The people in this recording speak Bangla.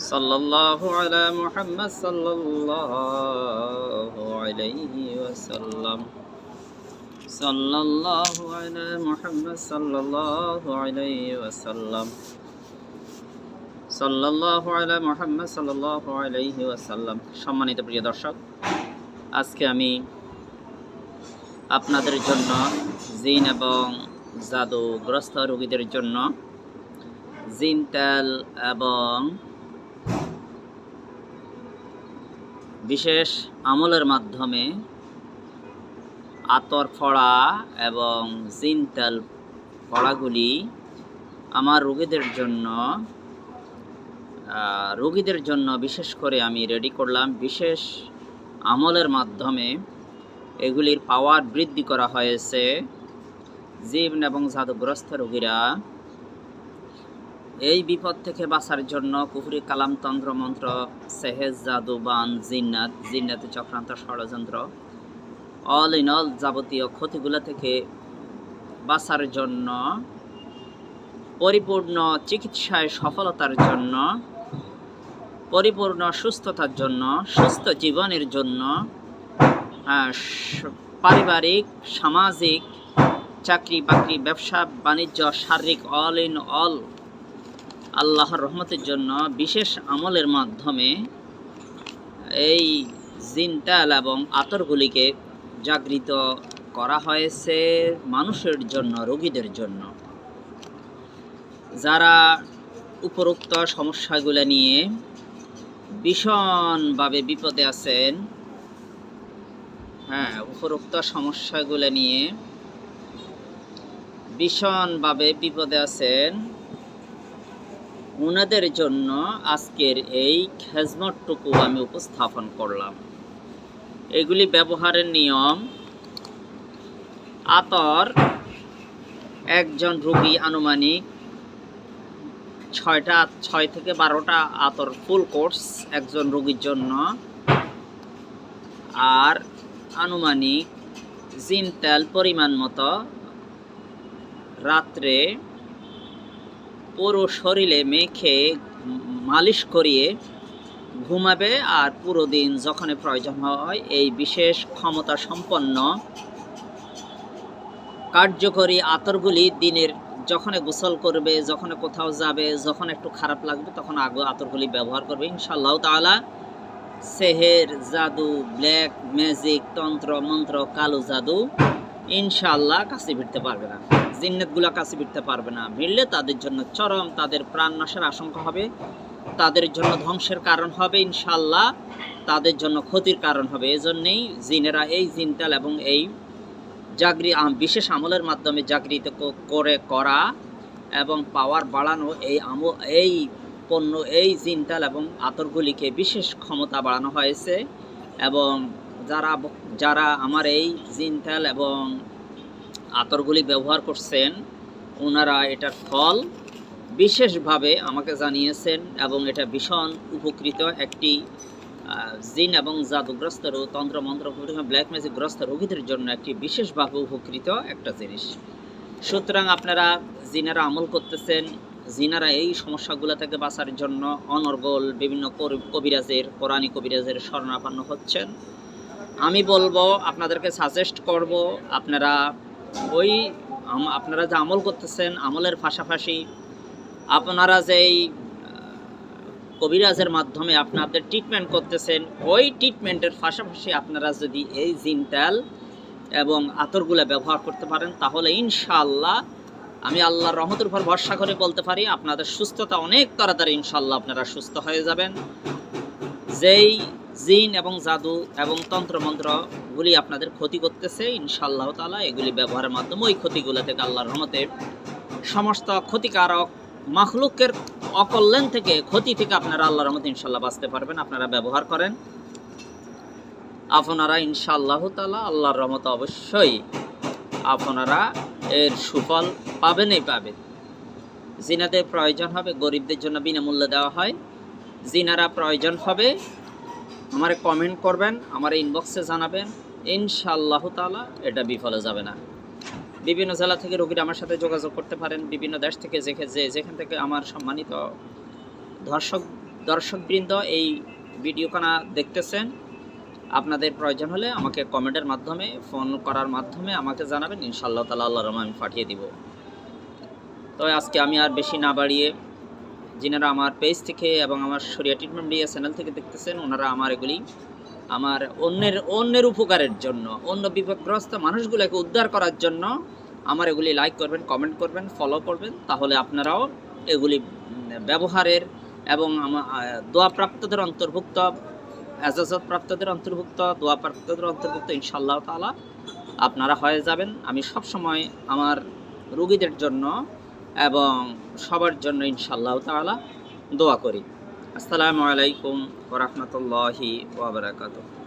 صلى الله على محمد صلى الله عليه وسلم صلى الله على محمد صلى الله عليه وسلم صلى الله على محمد صلى الله عليه وسلم সম্মানিত প্রিয় দর্শক আজকে আমি আপনাদের জন্য জিন এবং জাদুগ্রস্ত রোগীদের জন্য জিন তেল এবং বিশেষ আমলের মাধ্যমে আতর ফড়া এবং জিন তেল ফড়াগুলি আমার রোগীদের জন্য রোগীদের জন্য বিশেষ করে আমি রেডি করলাম। বিশেষ আমলের মাধ্যমে এগুলির পাওয়ার বৃদ্ধি করা হয়েছে। জীব এবং জাদুগ্রস্ত রোগীরা এই বিপদ থেকে বাঁচার জন্য কুফরি কালাম তন্ত্র মন্ত্র সেহেজ জাদু বান জিন্নাত, জিন্নাতে চক্রান্ত ষড়যন্ত্র অল ইন অল যাবতীয় ক্ষতিগুলো থেকে বাঁচার জন্য, পরিপূর্ণ চিকিৎসায় সফলতার জন্য, পরিপূর্ণ সুস্থতার জন্য, সুস্থ জীবনের জন্য পারিবারিক, সামাজিক চাকরি বাকরি ব্যবসা বাণিজ্য শারীরিক অল ইন অল আল্লাহর রহমতের জন্য বিশেষ আমলের মাধ্যমে এই জিনতাল এবং আতরগুলিকে জাগৃত করা হয়েছে মানুষের জন্য, রোগীদের জন্য। যারা উপরোক্ত সমস্যাগুলো নিয়ে ভীষণভাবে বিপদে আছেন হ্যাঁ উপরোক্ত সমস্যাগুলো নিয়ে ভীষণভাবে বিপদে আছেন ওনাদের জন্য আজকের এই খেজমতটুকু আমি উপস্থাপন করলাম। এগুলি ব্যবহারের নিয়ম। আতর, একজন রোগী আনুমানিক ছয়টা, ছয় থেকে বারোটা আতর ফুল কোর্স একজন রোগীর জন্য। আর আনুমানিক জিন তেল পরিমাণ মতো রাত্রে পুরো শরীরে মেখে মালিশ করিয়ে ঘুমাবে আর পুরো দিন যখনই প্রয়োজন হয় এই বিশেষ ক্ষমতা সম্পন্ন কার্যকরী আতরগুলি দিনের যখন গোসল করবে যখন কোথাও যাবে যখন একটু খারাপ লাগবে, তখন আগে আতরগুলি ব্যবহার করবে। ইনশাআল্লাহ তাআলা সেহের, জাদু, ব্ল্যাক ম্যাজিক, তন্ত্র, মন্ত্র, কালো জাদু ইনশাআল্লাহ কাছে ফিরতে পারবে না। জিন্নাতগুলো কাছে ফিরতে পারবে না। ভিড়লে তাদের জন্য চরম, তাদের প্রাণ নাশের আশঙ্কা হবে। তাদের জন্য ধ্বংসের কারণ হবে ইনশাআল্লাহ। তাদের জন্য ক্ষতির কারণ হবে। এজন্যই জিনেরা এই জিনটাল এবং এই জাগরি বিশেষ আমলের মাধ্যমে জাগৃত করে করা এবং পাওয়ার বাড়ানো এই আম, এই পণ্য, এই জিনটাল এবং আতরগুলিকে বিশেষ ক্ষমতা বাড়ানো হয়েছে এবং যারা যারা আমার এই জিনটাল এবং আতরগুলি ব্যবহার করছেন, ওনারা এটার ফল বিশেষভাবে আমাকে জানিয়েছেন এবং এটা ভীষণ উপকৃত একটি জিন এবং জাদুগ্রস্ত রোগ তন্ত্র মন্ত্র ব্ল্যাক ম্যাজিক গ্রস্ত রোগীদের জন্য একটি বিশেষভাবে উপকৃত একটা জিনিস। সুতরাং আপনারা জিনারা আমল করতেছেন, জিনারা এই সমস্যাগুলো থেকে বাঁচার জন্য অনর্গল বিভিন্ন কবিরাজের কোরআনী কবিরাজের শরণাপন্ন হচ্ছেন। আমি বলব, আপনাদেরকে সাজেস্ট করব, আপনারা ওই আপনারা যে আমল করতেছেন, আমলের পাশাপাশি আপনারা যেই কবিরাজের মাধ্যমে আপনাদের ট্রিটমেন্ট করতেছেন, ওই ট্রিটমেন্টের পাশাপাশি আপনারা যদি এই জিনটাল এবং আতরগুলো ব্যবহার করতে পারেন, তাহলে ইনশাআল্লাহ আমি আল্লাহর রহমতের উপর ভরসা করে বলতে পারি, আপনাদের সুস্থতা অনেক তাড়াতাড়ি ইনশাল্লাহ আপনারা সুস্থ হয়ে যাবেন। যেই জিন এবং জাদু এবং তন্ত্রমন্ত্রগুলি আপনাদের ক্ষতি করতেছে। ইনশাআল্লাহ তাআলা এগুলি ব্যবহারের মাধ্যমে ওই ক্ষতিগুলো থেকে আল্লাহর রহমতে সমস্ত ক্ষতিকারক মাখলুকের অকল্যাণ থেকে, ক্ষতি থেকে আপনারা আল্লাহর রহমতে ইনশাআল্লাহ বাঁচতে পারবেন। আপনারা ব্যবহার করেন। আপনারা ইনশাআল্লাহ তাআলা আল্লাহর রহমতে অবশ্যই আপনারা এর সুফল পাবেনই পাবেন। জিনাদের প্রয়োজন হবে, গরিবদের জন্য বিনামূল্যে দেওয়া হয়। জিনারা প্রয়োজন হবে আমারে কমেন্ট করবেন, আমার ইনবক্সে জানাবেন, ইনশাআল্লাহ তাআলা এটা বিফলে যাবে না। বিভিন্ন জেলা থেকে রোগীরা আমার সাথে যোগাযোগ করতে পারেন, বিভিন্ন দেশ থেকে যেখে যে যেখান থেকে আমার সম্মানিত দর্শক দর্শকবৃন্দ এই ভিডিওখানা দেখতেছেন, আপনাদের প্রয়োজন হলে আমাকে কমেন্টের মাধ্যমে ফোন করার মাধ্যমে আমাকে জানাবেন, ইনশাআল্লাহ তালা আল্লাহ রহমান আমি পাঠিয়ে দিব। তবে আজকে আমি আর বেশি না বাড়িয়ে যিনারা আমার পেজ থেকে এবং আমার শরিয়া ট্রিটমেন্ট মিডিয়া চ্যানেল থেকে দেখতেছেন, ওনারা আমার এগুলি আমার অন্যের অন্যের উপকারের জন্য, অন্য বিপদগ্রস্ত মানুষগুলোকে উদ্ধার করার জন্য আমার এগুলি লাইক করবেন কমেন্ট করবেন ফলো করবেন, তাহলে আপনারাও এগুলি ব্যবহারের এবং আমার দোয়াপ্রাপ্তদের অন্তর্ভুক্ত এজাজত প্রাপ্তদের অন্তর্ভুক্ত দোয়া প্রাপ্তদের অন্তর্ভুক্ত ইনশাল্লাহ তাআলা আপনারা হয়ে যাবেন। আমি সব সময় আমার রুগীদের জন্য এবং সবার জন্য ইনশাল্লাহ তালা দোয়া করি। আসসালামু আলাইকুম ওরহমতুল্লাহি ওবরাকাতুহ